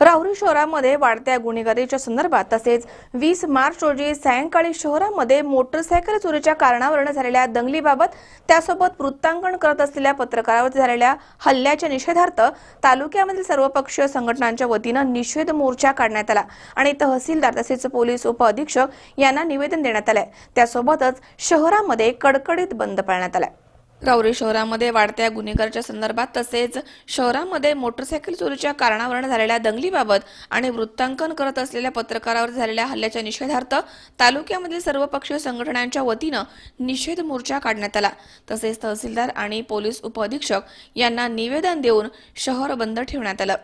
राहुरी शहरामध्ये वाढत्या गुन्हेगारीच्या संदर्भात तसेच वीस मार्च रोजी सायंकाळी शहरामध्ये मोटरसायकल चोरीच्या कारणावरून झालेल्या दंगलीबाबत त्यासोबत वृत्तांकन करत असलेल्या पत्रकारावर झालेल्या हल्ल्याच्या निषेधार्थ तालुक्यामधील सर्वपक्षीय संघटनांच्या वतीनं निषेध मोर्चा काढण्यात आला आणि तहसीलदार तसेच पोलीस उपअधीक्षक यांना निवेदन देण्यात आलंय. त्यासोबतच शहरामध्ये कडकडीत बंद पाळण्यात आलाय. राऊरी शहरामध्ये वाढत्या गुन्हेगारच्या संदर्भात तसेच शहरामध्ये मोटरसायकल चोरीच्या कारणावरून झालेल्या दंगलीबाबत आणि वृत्तांकन करत असलेल्या पत्रकारावर झालेल्या हल्ल्याच्या निषेधार्थ तालुक्यामधील सर्वपक्षीय संघटनांच्या वतीनं निषेध मोर्चा काढण्यात आला. तसेच तहसीलदार आणि पोलीस उपअधीक्षक यांना निवेदन देऊन शहर बंद ठेवण्यात आलं.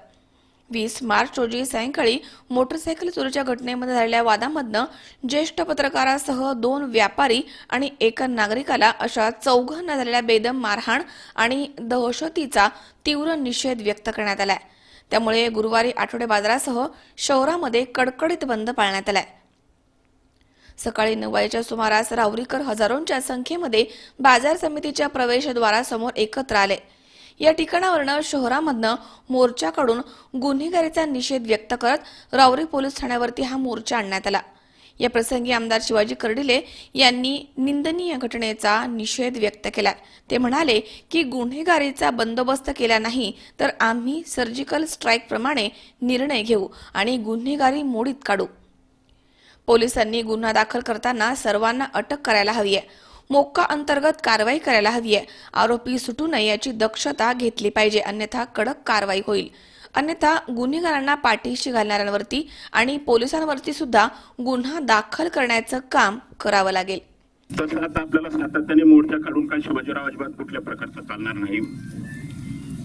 वीस मार्च रोजी सायंकाळी मोटरसायकल चोरीच्या घटनेमध्ये झालेल्या वादामधनं ज्येष्ठ पत्रकारासह दोन व्यापारी आणि एका नागरिकाला अशा चौघांना झालेल्या बेदम मारहाण आणि दहशतीचा तीव्र निषेध व्यक्त करण्यात आलाय. त्यामुळे गुरुवारी आठवडे बाजारासह शहरामध्ये कडकडीत बंद पाळण्यात आलाय. सकाळी नऊ वाजेच्या सुमारास रावरीकर हजारोंच्या संख्येमध्ये बाजार समितीच्या प्रवेशद्वारासमोर एकत्र आले. या ठिकाणावरनं शहरामधनं मोर्चा काढून गुन्हेगारीचा निषेध व्यक्त करत रावरी पोलीस ठाण्यावरती हा मोर्चा आणण्यात आला. या प्रसंगी आमदार शिवाजी कर्डिले यांनी निंदनीय घटनेचा निषेध व्यक्त केला. ते म्हणाले की गुन्हेगारीचा बंदोबस्त केला नाही तर आम्ही सर्जिकल स्ट्राईक प्रमाणे निर्णय घेऊ आणि गुन्हेगारी मोडीत काढू. पोलिसांनी गुन्हा दाखल करताना सर्वांना अटक करायला हवी आहे. मोक्का अंतर्गत कारवाई करायला हवी आहे. आरोपी सुटू नये याची दक्षता घेतली पाहिजे. अन्यथा कडक कारवाई होईल. अन्यथा गुन्हेगारांना पाठीशी घालणाऱ्यांवरती आणि पोलिसांवरती सुद्धा गुन्हा दाखल करण्याचं काम करावं लागेल. तसं आता आपल्याला सातत्याने मोर्चा काढून काय शिवाजीराव अजिबात कुठल्या प्रकारचं चालणार नाही.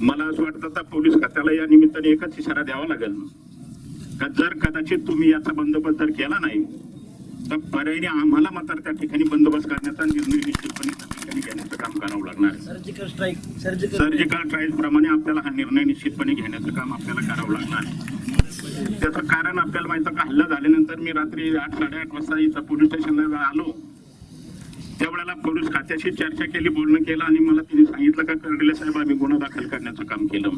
मला असं वाटतं आता पोलीस खात्याला या निमित्ताने एकच इशारा द्यावा लागेल. का जर कदाचित तुम्ही याचा बंदोबस्त जर केला नाही तर पर्यायी आम्हाला मात्र त्या ठिकाणी बंदोबस्त करण्याचा निर्णय निश्चितपणे त्या ठिकाणी घेण्याचं काम करावं लागणार आहे. सर्जिकल स्ट्राईक सर्जिकल ट्रायल प्रमाणे आपल्याला हा निर्णय निश्चितपणे घेण्याचं काम आपल्याला करावं लागणार आहे. त्याचं कारण आपल्याला माहिती का? हल्ला झाल्यानंतर मी रात्री आठ साडेआठ वाजता इथं पोलीस स्टेशनला आलो. त्यावेळेला पोलीस खात्याशी चर्चा केली बोलणं केलं आणि मला तिने सांगितलं का कर्डिले साहेब आम्ही गुन्हा दाखल करण्याचं काम केलं.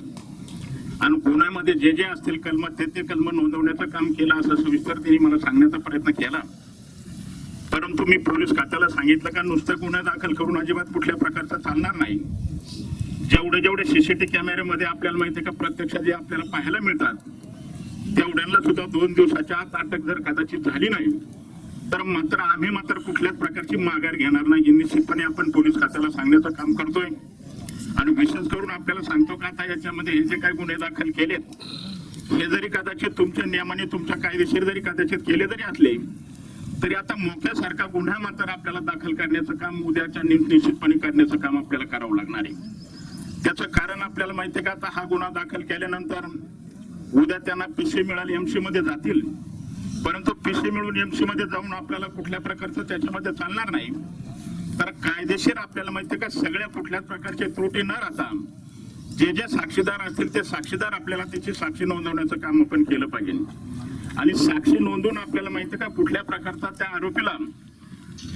आणि गुन्ह्यामध्ये जे जे असतील कलम ते ते कलम नोंदवण्याचं काम केलं असं सविस्तर तिने मला सांगण्याचा प्रयत्न केला. परंतु मी पोलीस खात्याला सांगितलं का नुसतं गुन्हा दाखल करून अजिबात कुठल्या प्रकारचा चालणार नाही? जेवढे जेवढे सीसीटीव्ही कॅमेऱ्यामध्ये आपल्याला माहिती आहे का प्रत्यक्ष जे आपल्याला पाहायला मिळतात तेवढ्यांना सुद्धा दोन दिवसाच्या आत अटक जर कदाचित झाली नाही तर मात्र आम्ही मात्र कुठल्याच प्रकारची माघार घेणार नाही. निश्चितपणे आपण पोलीस खात्याला सांगण्याचं काम करतोय. आणि विशेष करून आपल्याला सांगतो का आता याच्यामध्ये हे जे काही गुन्हे दाखल केलेत हे जरी कदाचित तुमच्या नियमाने तुमच्या कायदेशीर जरी कदाचित केले जरी असले तरी आता मोक्यासारखा गुन्हा मात्र आपल्याला दाखल करण्याचं काम उद्याच्या निश्चितपणे करण्याचं काम आपल्याला करावं लागणार आहे. त्याचं कारण आपल्याला माहिती आहे का? आता हा गुन्हा दाखल केल्यानंतर उद्या त्यांना पिशवी मिळाली एमसी मध्ये जातील. परंतु पिशवी मिळून एमसी मध्ये जाऊन आपल्याला कुठल्या प्रकारचं त्याच्यामध्ये चालणार नाही. तर कायदेशीर आपल्याला माहिती आहे का? सगळ्या कुठल्याच प्रकारचे त्रुटी न राहता जे जे साक्षीदार असतील ते साक्षीदार आपल्याला त्याची साक्षी नोंदवण्याचं काम आपण केलं पाहिजे. आणि साक्षी नोंदवून आपल्याला माहिती आहे का कुठल्या प्रकारचा त्या आरोपीला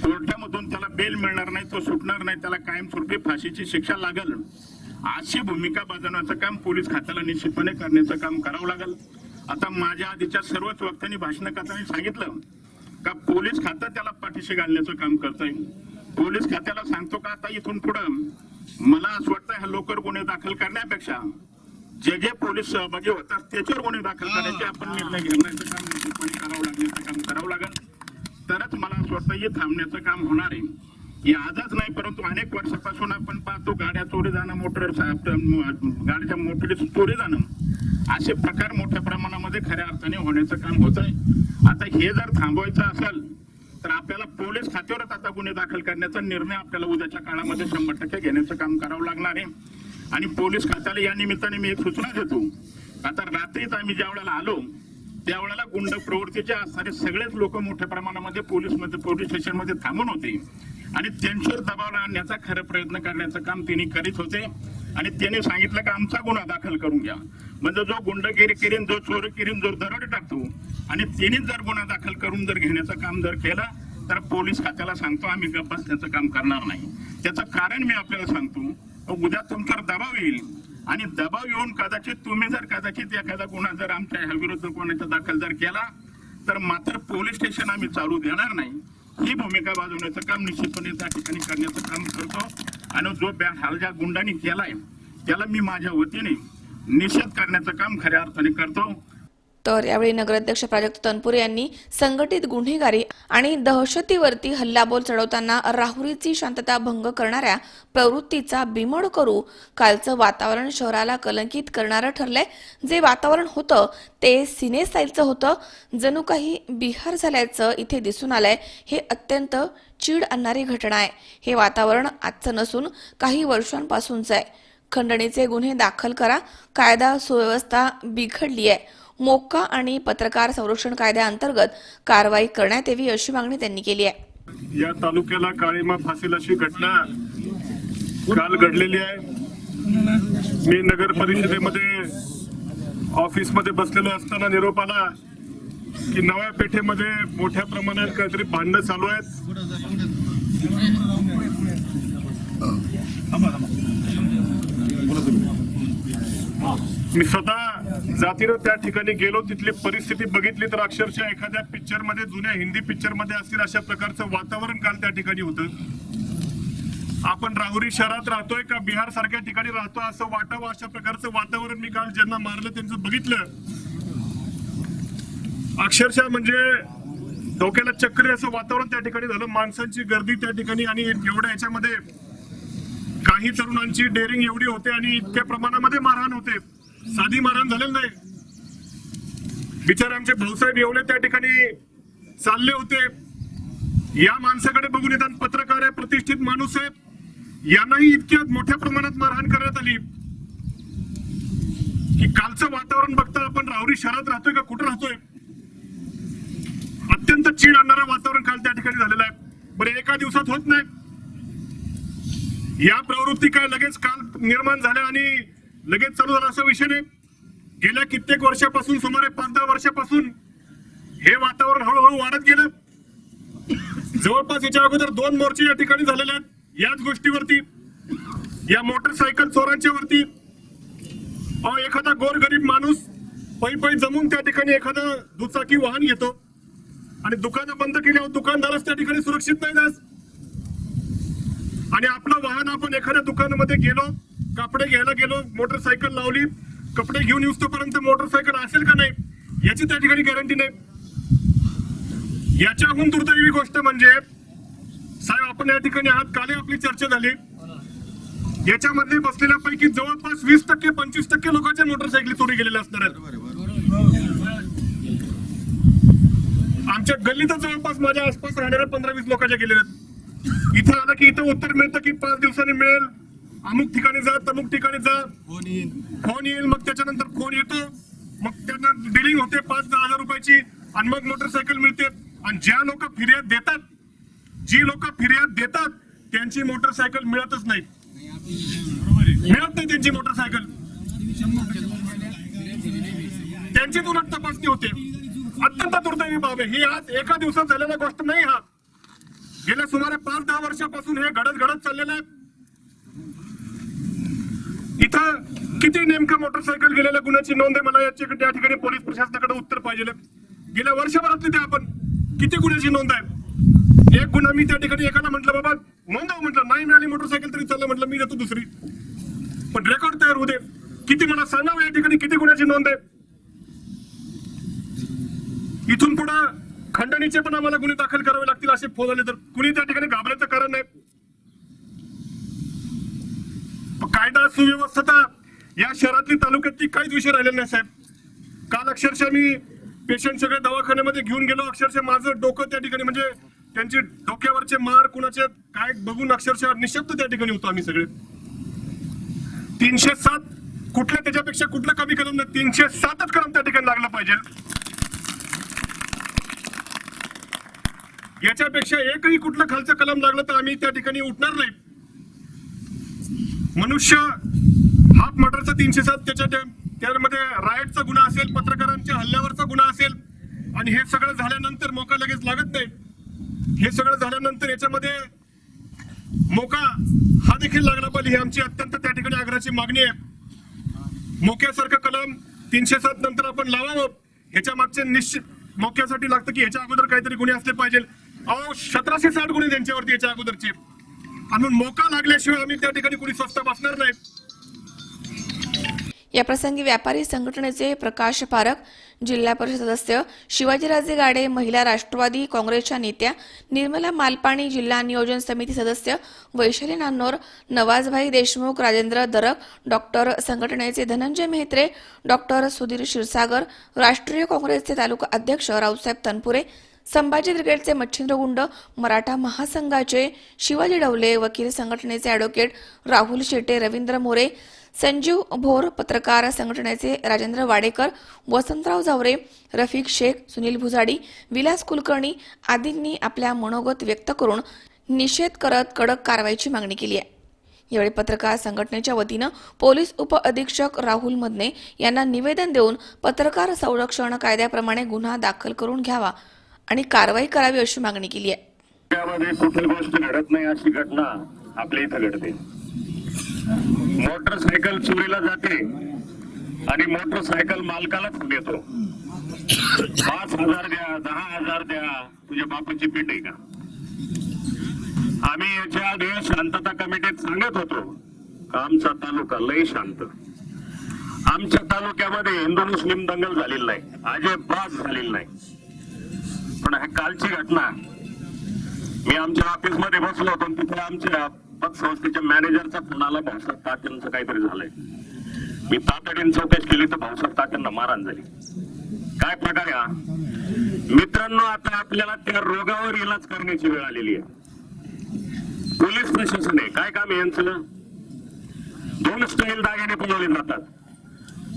कोर्टामधून त्याला बेल मिळणार नाही तो सुटणार नाही त्याला कायमस्वरूपी फाशीची शिक्षा लागल. अशी भूमिका बजावण्याचं काम पोलीस खात्याला निश्चितपणे करण्याचं काम करावं लागेल. आता माझ्या आधीच्या सर्वच वक्त्यांनी भाषण करताना सांगितलं का पोलीस खातं त्याला पाठीशी घालण्याचं काम करतंय. पोलीस खात्याला सांगतो का आता इथून पुढं मला असं वाटतं ह्या लोकर गुन्हे दाखल करण्यापेक्षा जे जे पोलीस सहभागी होतात त्याच्यावर गुन्हे दाखल करायचे आपण निर्णय घेण्याचं काम निश्चितपणे करावं लागण्याचं काम करावं लागेल. तरच मला असं वाटतं हे थांबण्याचं काम होणार आहे. हे आजच नाही परंतु अनेक वर्षापासून आपण पाहतो गाड्या चोरी जाणं मोटर गाडीच्या मोटरी चोरी जाणं. असे प्रकार मोठ्या प्रमाणामध्ये खऱ्या अर्थाने होण्याचं काम होत आहे. आता हे जर थांबवायचं असेल तर आपल्याला पोलीस खात्यावरच आता गुन्हे दाखल करण्याचा निर्णय आपल्याला उद्याच्या काळामध्ये शंभर टक्के घेण्याचं काम करावं लागणार आहे. आणि पोलीस खात्याला या निमित्ताने मी एक सूचना देतो. आता रात्रीच आम्ही ज्या वेळेला आलो त्यावेळेला गुंड प्रवृत्तीचे असणारे सगळेच लोक मोठ्या प्रमाणामध्ये पोलीसमध्ये पोलीस स्टेशनमध्ये थांबून होते. आणि त्यांच्यावर दबाव आणण्याचा खरं प्रयत्न करण्याचं काम त्यांनी करीत होते. आणि त्याने सांगितलं की आमचा गुन्हा दाखल करून घ्या. म्हणजे जो गुंडगिरी किरीन जो चोरी किरीन जो दरोडे टाकतो आणि त्यांनी जर गुन्हा दाखल करून जर घेण्याचं काम जर केलं तर पोलीस खात्याला सांगतो आम्ही गप्पास त्याचं काम करणार नाही. त्याचं कारण मी आपल्याला सांगतो उद्या तुमच्यावर दबाव येईल. आणि दबाव येऊन कदाचित तुम्ही जर कदाचित एखादा गुन्हा जर आमच्या ह्या विरुद्ध कोणाचा दाखल जर केला तर मात्र पोलीस स्टेशन आम्ही चालू देणार नाही. ही भूमिका बाजवण्याचं काम निश्चितपणे त्या ठिकाणी करण्याचं काम करतो. आणि जो बॅ हा ज्या गुंडांनी केलाय त्याला मी माझ्या वतीने निषेध करण्याचं काम खऱ्या अर्थाने करतो. तर यावेळी नगराध्यक्ष प्राजक्त तनपुरे यांनी संघटित गुन्हेगारी आणि दहशतीवरती हल्लाबोल चढवताना राहुरीची शांतता भंग करणाऱ्या प्रवृत्तीचा बिमोड करू कालचं वातावरण शहराला कलंकित करणारं ठरलंय. जे वातावरण होतं ते सिने स्टाईलचं होतं. जणू काही बिहार झाल्याचं इथे दिसून आलंय. हे अत्यंत चीड आणणारी घटना आहे. हे वातावरण आजचं नसून काही वर्षांपासूनचं आहे. खंडणीचे गुन्हे दाखल करा. कायदा सुव्यवस्था बिघडली आहे मोक्का आणि पत्रकार संरक्षण कायद्याअंतर्गत कारवाई करण्यात यावी अशी मागणी त्यांनी केली आहे. या तालुक्याला काळीमा फासेल अशी घटना काल घडलेली आहे. मी नगर परिषदेमध्ये ऑफिसमध्ये बसलेलो असताना निरोप आला की नव्या पेठेमध्ये मोठ्या प्रमाणात काहीतरी भांडणं चालू आहेत. मी स्वतः जातीनं त्या ठिकाणी गेलो तिथली परिस्थिती बघितली तर अक्षरशः एखाद्या पिक्चरमध्ये जुन्या हिंदी पिक्चरमध्ये असतील अशा प्रकारचं वातावरण काल त्या ठिकाणी होतं. आपण राहुरी शहरात राहतोय का बिहार सारख्या ठिकाणी राहतो असं वाटावं अशा प्रकारचं वातावरण मी काल ज्यांना मारलं त्यांचं बघितलं. अक्षरशः म्हणजे डोक्याला चक्री असं वातावरण त्या ठिकाणी झालं माणसांची गर्दी त्या ठिकाणी आणि एवढ्या याच्यामध्ये काही तरुणांची डेअरिंग एवढी होते आणि इतक्या प्रमाणामध्ये मारहाण होते. साधी मारहाण झालेली नाही. बिचारे आमचे भाऊसाहेब एवढे त्या ठिकाणी चालले होते. या माणसाकडे बघून येतात पत्रकार आहे प्रतिष्ठित माणूस आहे. यांनाही इतक्या मोठ्या प्रमाणात मारहाण करण्यात आली. की कालचं वातावरण बघता आपण राहुरी शहरात राहतोय का कुठं राहतोय? अत्यंत चीड आणणारं वातावरण काल त्या ठिकाणी झालेलं आहे. बरं एका दिवसात होत नाही. या प्रवृत्ती काय लगेच काल निर्माण झाल्या आणि लगेच चालू झाला असा विषय नाही. गेल्या कित्येक वर्षापासून सुमारे पाच दहा वर्षापासून हे वातावरण हळूहळू वाढत गेलं. जवळपास याच्या अगोदर दोन मोर्चे या ठिकाणी झालेले आहेत. याच गोष्टीवरती या मोटरसायकल चोरांच्या वरती एखादा गोरगरीब माणूस पै पै जमून त्या ठिकाणी एखादं दुचाकी वाहन घेतो. आणि दुकानं बंद केल्यावर दुकानदारच त्या ठिकाणी सुरक्षित नाही आणि आपलं वाहन आपण एखाद्या दुकानामध्ये गेलो कपडे घ्यायला गेलो मोटरसायकल लावली. कपडे घेऊन येऊस्तोपर्यंत मोटरसायकल असेल का नाही याची त्या ठिकाणी गॅरंटी नाही. याच्याहून दुर्दैवी गोष्ट म्हणजे साहेब आपण या ठिकाणी आहात काल आपली चर्चा झाली. याच्यामध्ये बसलेल्या पैकी जवळपास वीस टक्के पंचवीस टक्के लोकांच्या मोटरसायकली चोरी गेलेल्या असणार आहेत. आमच्या गल्लीत जवळपास माझ्या आसपास राहणाऱ्या पंधरा वीस लोकांच्या गेलेल्या आहेत. इथं आलं की इथं उत्तर मिळतं की पाच दिवसांनी मिळेल. अमुक ठिकाणी जा तमुक ठिकाणी जा. फोन येईल. मग त्याच्यानंतर फोन येतो. मग त्यांना बिलिंग होते पाच दहा हजार रुपयाची आणि मग मोटरसायकल मिळते. आणि ज्या लोक फिर्याद देतात जी लोक फिर्याद देतात त्यांची मोटरसायकल मिळतच नाही. मिळत नाही त्यांची मोटरसायकल त्यांची उलट तपासणी होते. अत्यंत दुर्दैवी बाब आहे. ही आज एका दिवसात झालेल्या गोष्ट नाही हा. गेल्या सुमारे पाच दहा वर्षापासून हे घडत घडत चाललेलं आहे. इथं किती नेमकं मोटरसायकल गेलेल्या गुन्ह्याची नोंद आहे? मला याची त्या ठिकाणी पोलीस प्रशासनाकडे उत्तर पाहिजे गेल्या वर्षभरातली ते आपण किती गुन्ह्याची नोंद आहे? एक गुन्हा मी त्या ठिकाणी एकाला म्हटलं बाबा नोंदव म्हटलं नाही मिळाली मोटरसायकल तरी चाललं म्हटलं मी देतो दुसरी. पण रेकॉर्ड तयार होऊ दे. किती मला सांगावं या ठिकाणी किती गुन्ह्याची नोंद आहे? इथून पुढे खंडणीचे पण आम्हाला गुन्हे दाखल करावे लागतील असे फोन आले तर कुणी त्या ठिकाणी घाबरायचं कारण नाही. कायदा सुव्यवस्था या शहरातली तालुक्यातली काहीच विषय राहिलेला नाही साहेब. काल अक्षरशः मी पेशंट सगळे दवाखान्यामध्ये घेऊन गेलो. अक्षरशः माझं डोकं त्या ठिकाणी म्हणजे त्यांचे डोक्यावरचे मार कुणाचे काय बघून अक्षरशः निशब्द त्या ठिकाणी होतो आम्ही सगळे. तीनशे सात कुठल्या त्याच्यापेक्षा कुठलं कमी कलम नाही तीनशे सातच कलम त्या ठिकाणी लागला पाहिजे. याच्यापेक्षा एकही कुठलं खालचं कलम लागलं तर आम्ही त्या ठिकाणी उठणार नाही. मनुष्य हाफ मर्डरचा तीनशे सात त्याच्या त्यामध्ये रायटचा गुन्हा असेल पत्रकारांच्या हल्ल्यावरचा गुन्हा असेल आणि हे सगळं झाल्यानंतर मोका लगेच लागत नाही. हे सगळं झाल्यानंतर याच्यामध्ये मोका हा देखील लागला पाहिजे ही आमची अत्यंत त्या ठिकाणी आग्रहाची मागणी आहे. मोक्यासारखं कलम तीनशे सात नंतर आपण लावावं. ह्याच्या मागचे निश्चित मोक्यासाठी लागतं की ह्याच्या अगोदर काहीतरी गुन्हे असले पाहिजे. अहो सतराशे साठ गुन्हे त्यांच्यावरती याच्या अगोदरचे. आणि मोका लागल्याशिवाय आम्ही त्या ठिकाणी कुणी स्वस्त बसणार नाही. या प्रसंगी व्यापारी संघटनेचे प्रकाश पारख जिल्हा परिषद सदस्य शिवाजीराजे गाडे महिला राष्ट्रवादी काँग्रेसच्या नेत्या निर्मला मालपाणी जिल्हा नियोजन समिती सदस्य वैशाली नान्नोर नवाजभाई देशमुख राजेंद्र दरक डॉक्टर संघटनेचे धनंजय मेहत्रे डॉक्टर सुधीर क्षीरसागर राष्ट्रीय काँग्रेसचे तालुका अध्यक्ष रावसाहेब तनपुरे संभाजी ब्रिगेडचे मच्छिंद्र गुंड मराठा महासंघाचे शिवाजी डवले वकील संघटनेचे ॲडव्होकेट राहुल शेटे रवींद्र मोरे संजीव भोर पत्रकार संघटनेचे राजेंद्र वाडेकर वसंतराव जावरे रफिक शेख सुनील भुजाडी विलास कुलकर्णी आदींनी आपल्या मनोगत व्यक्त करून निषेध करत कडक कारवाईची मागणी केली आहे. यावेळी पत्रकार संघटनेच्या वतीनं पोलीस उपअधीक्षक राहुल मदने यांना निवेदन देऊन पत्रकार संरक्षण कायद्याप्रमाणे गुन्हा दाखल करून घ्यावा. आणि कारवाई करावी अशी मागणी केली आहे. त्यामध्ये कुठली गोष्ट घडत नाही अशी घटना आपल्या इथं घडते. मोटरसायकल चोरीला जाते आणि मोटरसायकल मालकालाच देतो. पाच हजार द्या दहा हजार द्या तुझ्या बापाची पिंड आहे का? आम्ही याच्या आधी शांतता कमिटीत सांगत होतो आमचा तालुका लय शांत. आमच्या तालुक्यामध्ये हिंदू मुस्लिम दंगल झालेली नाही. अजिबात झालेली नाही. पण ह्या कालची घटना. मी आमच्या ऑफिसमध्ये बसलो होतो तिथे आमच्या पतसंस्थेच्या मॅनेजरचा फोन आला भाऊसाहेब तात्यांचं काहीतरी झालंय. मी तातडीने चौकशी केली तर भाऊसाहेब तात्यांना मारहाण झाली. काय प्रकार हा? मित्रांनो आता आपल्याला त्या रोगावर इलाज करण्याची वेळ आलेली आहे. पोलीस प्रशासन आहे. काय काम आहे यांचं? दोन स्टाईल दागिने पुरवले जातात.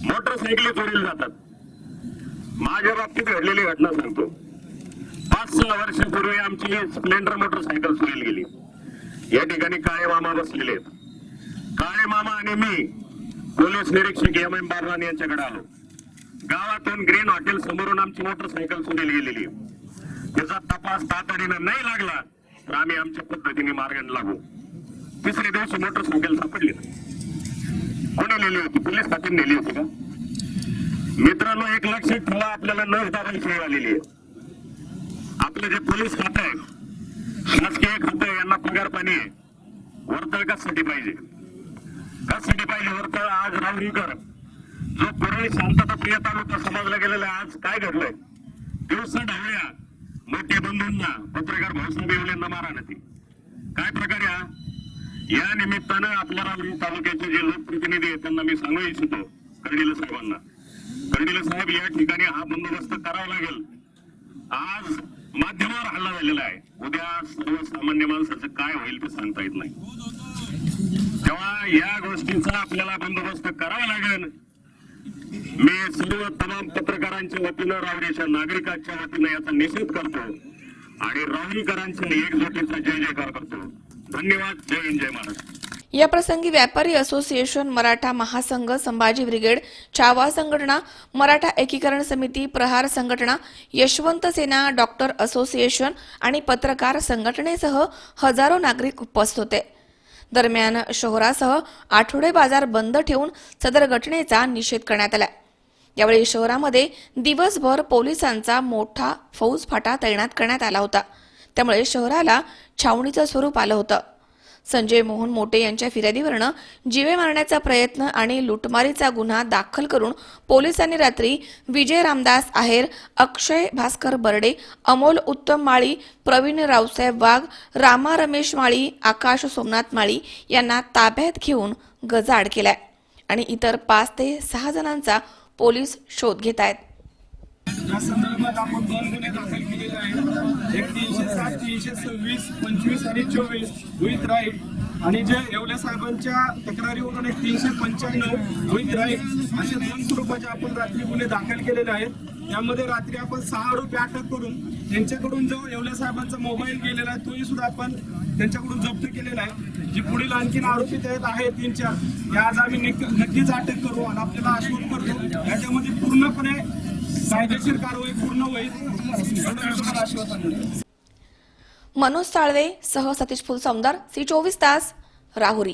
मोटरसायकली चोरील जातात. माझ्या बाबतीत घडलेली घटना सांगतो. पाच सहा वर्षापूर्वी आमची स्प्लेंडर मोटरसायकल चोरीला गेली या ठिकाणी काळे मामा बसलेले आहेत. काळे मामा आणि मी पोलीस निरीक्षक एम एम बारवान यांच्याकडे आलो. गावातून ग्रीन हॉटेल समोरून आमची मोटरसायकल सुरेल गेलेली. त्याचा तपास तातडीनं नाही लागला तर आम्ही आमच्या पद्धतीने मार्गाने लागू. तिसऱ्या दिवशी मोटरसायकल सापडली. कोणी नेली होती? पोलीस खात्याने नेली होती का? मित्रांनो एक लक्षात ठेवा आपल्याला नस दाबायची वेळ आलेली आहे. आपलं जे पोलीस खातं आहे शासकीय खातं यांना पगार पाणी वर्तळ कशासाठी पाहिजे? कशासाठी पाहिजे वर्तळ? आज रावरीकर जो पूर्वी शांतता प्रिय तालुका समजला गेलेला आज काय घडलंय? दिवसा ढवळ्या मोठ्या बंधूंना पत्रकार भाऊसाहेब येवलेंना मारा नाही काय प्रकार हा? या निमित्तानं आपल्या रावरी तालुक्याचे जे लोकप्रतिनिधी आहेत त्यांना मी सांगू इच्छितो कर्डिले साहेबांना. कर्डिले साहेब या ठिकाणी हा बंदोबस्त करावा लागेल. आज माध्यमावर हल्ला झालेला आहे. उद्या सर्वसामान्य माणसाचं काय होईल ते सांगता येत नाही. तेव्हा या गोष्टीचा आपल्याला बंदोबस्त करावा लागेल. मी सर्व तमाम पत्रकारांच्या वतीनं रावणीच्या नागरिकांच्या वतीनं याचा निषेध करतो आणि रावणीकरांच्या एकजुटीचा जय जयकार करतो. धन्यवाद. जय हिंद जय महाराष्ट्र. या प्रसंगी व्यापारी असोसिएशन मराठा महासंघ संभाजी ब्रिगेड छावा संघटना मराठा एकीकरण समिती प्रहार संघटना यशवंत सेना डॉक्टर असोसिएशन आणि पत्रकार संघटनेसह हजारो नागरिक उपस्थित होते. दरम्यान शहरासह आठवडे बाजार बंद ठेवून सदर घटनेचा निषेध करण्यात आला. यावेळी शहरामध्ये दिवसभर पोलिसांचा मोठा फौजफाटा तैनात करण्यात आला होता. त्यामुळे शहराला छावणीचं स्वरूप आलं होतं. संजय मोहन मोटे यांच्या फिर्यादीवरनं जिवे मारण्याचा प्रयत्न आणि लुटमारीचा गुन्हा दाखल करून पोलिसांनी रात्री विजय रामदास आहेर अक्षय भास्कर बर्डे अमोल उत्तम माळी प्रवीण रावसाहेब वाघ रामा रमेश माळी आकाश सोमनाथ माळी यांना ताब्यात घेऊन गजाड केलाय आणि इतर पाच ते सहा जणांचा पोलीस शोध घेत आहेत या आहे एक तीनशे सात तीनशे सव्वीस पंचवीस आणि चोवीस. विथ राईट आणि जे येवले साहेबांच्या तक्रारीवरून एक तीनशे पंच्याण्णव विथ राईट असे दोन स्वरूपाचे आपण रात्री गुन्हे दाखल केलेले आहेत. यामध्ये रात्री आपण सहा आरोपी अटक करून त्यांच्याकडून जो येवले साहेबांचा मोबाईल गेलेला आहे तोही सुद्धा आपण त्यांच्याकडून जप्त केलेला आहे. जी पुढील आणखीन आरोपी त्यात आहे तीन चार या आज आम्ही निक- नक्कीच अटक करू आणि आपल्याला आश्वस्त करतो. याच्यामध्ये पूर्णपणे कायदेशीर कारवाई पूर्ण होईल. मनोज साळवे सह सतीश फुलसौंदर सी चोवीस तास राहुरी.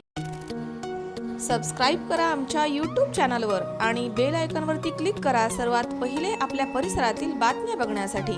सबस्क्राईब करा आमच्या यूट्यूब चॅनलवर आणि बेल आयकॉनवरती क्लिक करा सर्वात पहिले आपल्या परिसरातील बातम्या बघण्यासाठी.